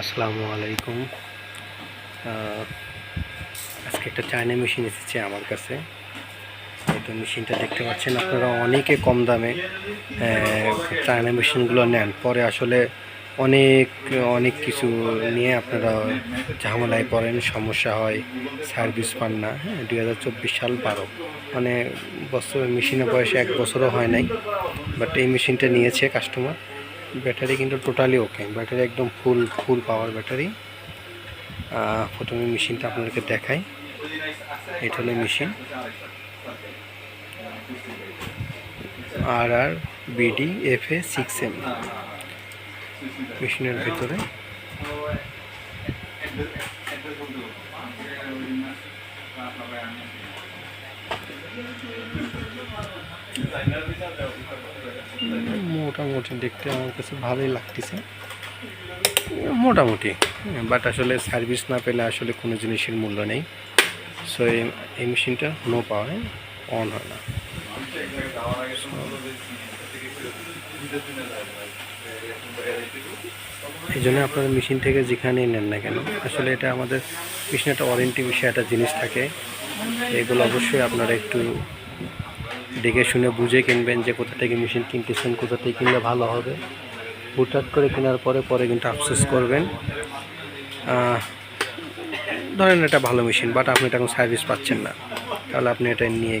আসসালামু আলাইকুম। আজকে একটা চায়না মেশিন এসেছে আমার কাছে। এই মেশিনটা দেখতে পাচ্ছেন আপনারা অনেকে কম দামে চায়না মেশিনগুলো নেন। পরে আসলে অনেক অনেক কিছু নিয়ে আপনারা ঝামেলায় পড়েন, সমস্যা হয় সার্ভিস পান না। হ্যাঁ সাল বারো। মানে বছর মেশিনের বয়সে এক বছরও হয় নাই বাট এই মেশিনটা নিয়েছে কাস্টমার ব্যাটারি কিন্তু টোটালি ওকে ব্যাটারি একদম ফুল ফুল পাওয়ার ব্যাটারি। প্রথমে মেশিনটা আপনাদেরকে দেখাই। এটা হলো machine R R B D F A six M মেশিনের ভিতরে। মোটামুটি দেখতে আমার কাছে ভালোই লাগতেছে। মোটামুটি বাট আসলে সার্ভিস না পেলে আসলে কোনো জিনিসের মূল্য নেই। সো এই মেশিনটা নো পাওয়ারে অন হয় না। এই জন্য আপনারা মেশিন থেকে যেখানেই নেন না কেন, আসলে এটা আমাদের মেশিনে একটা ওয়ারেন্টি বিষয়ে একটা জিনিস থাকে। এগুলো অবশ্যই আপনারা একটু দেখে শুনে বুঝে কিনবেন যে কোথা থেকে মেশিন কিনতেছেন, কোথা থেকে কিনলে ভালো হবে। হুটহাট করে কেনার পরে পরে কিন্তু আফসোস করবেন। ধরেন এটা ভালো মেশিন, বাট আপনি এটা কোনো সার্ভিস পাচ্ছেন না। তাহলে আপনি এটা নিয়ে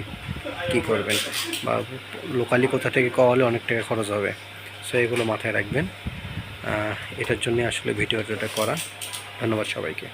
কি করবেন? বা লোকালি কোথা থেকে হলে অনেক টাকা খরচ হবে। সো এগুলো মাথায় রাখবেন। এটার জন্য আসলে ভিডিওটা করা। ধন্যবাদ সবাইকে।